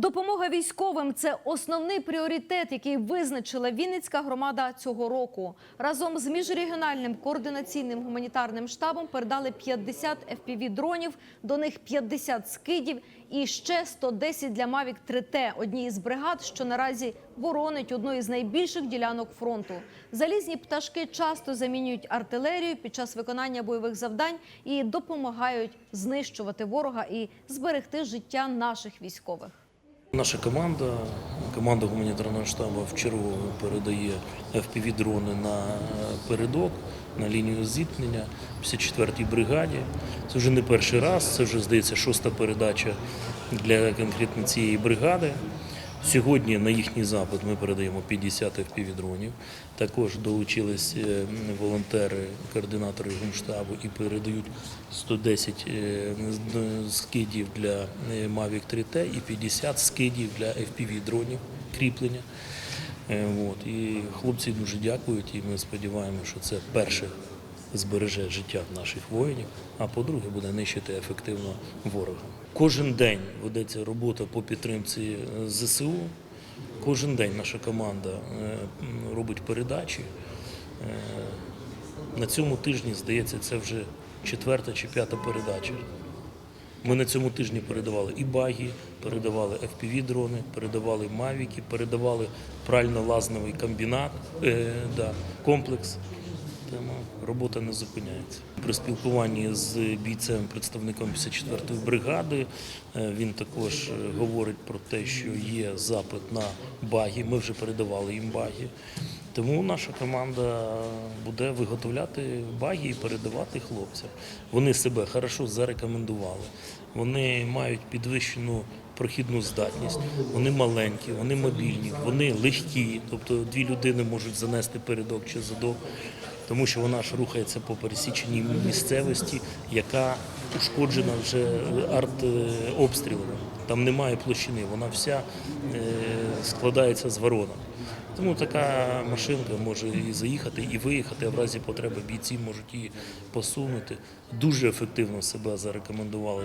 Допомога військовим це основний пріоритет, який визначила Вінницька громада цього року. Разом з міжрегіональним координаційним гуманітарним штабом передали 50 fpv дронів, до них 50 скидів і ще 110 для Mavic 3T, одній із бригад, що наразі боронить одну із найбільших ділянок фронту. Залізні пташки часто замінюють артилерію під час виконання бойових завдань і допомагають знищувати ворога і зберегти життя наших військових. Наша команда, команда гуманітарного штабу вчергово передає FPV-дрони на передок, на лінію зіткнення 54-й бригаді. Це вже не перший раз, це вже, здається, шоста передача для конкретно цієї бригади. Сьогодні на їхній запит ми передаємо 50 FPV-дронів. Також долучились е, волонтери, координатори гумштабу і передають 110 е, скидів для е, Mavic 3T і 50 скидів для FPV-дронів кріплення. От. І хлопці дуже дякують, і ми сподіваємося, що це перше збереже життя наших воїнів, а по-друге, буде нищити ефективно ворога. Кожен день ведеться робота по підтримці е, ЗСУ. Кожен день наша команда е, робить передачі. Е, На цьому тижні, здається, це вже четверта чи п'ята передача. Ми на цьому тижні передавали і баги, передавали FPV-дрони, передавали мавіки, передавали прально-лазновий комбінат, е, да, комплекс. Робота не зупиняється. При спілкуванні з бійцем, представником 54-ї бригади, е, він також е, говорить про те, що є запит на баги. Ми вже передавали їм баги. Тому наша команда буде виготовляти баги і передавати хлопцям. Вони себе хорошо зарекомендували. Вони мають підвищену прохідну здатність, вони маленькі, вони мобільні, вони легкі, тобто дві людини можуть занести передок чи задок, тому що вона ж рухається по пересіченій місцевості, яка ушкоджена вже артобстрілами. Там немає площини, вона вся е, складається з ворона. Тому така машинка може і заїхати, і виїхати, а в разі потреби бійці можуть її посунути. Дуже ефективно себе зарекомендували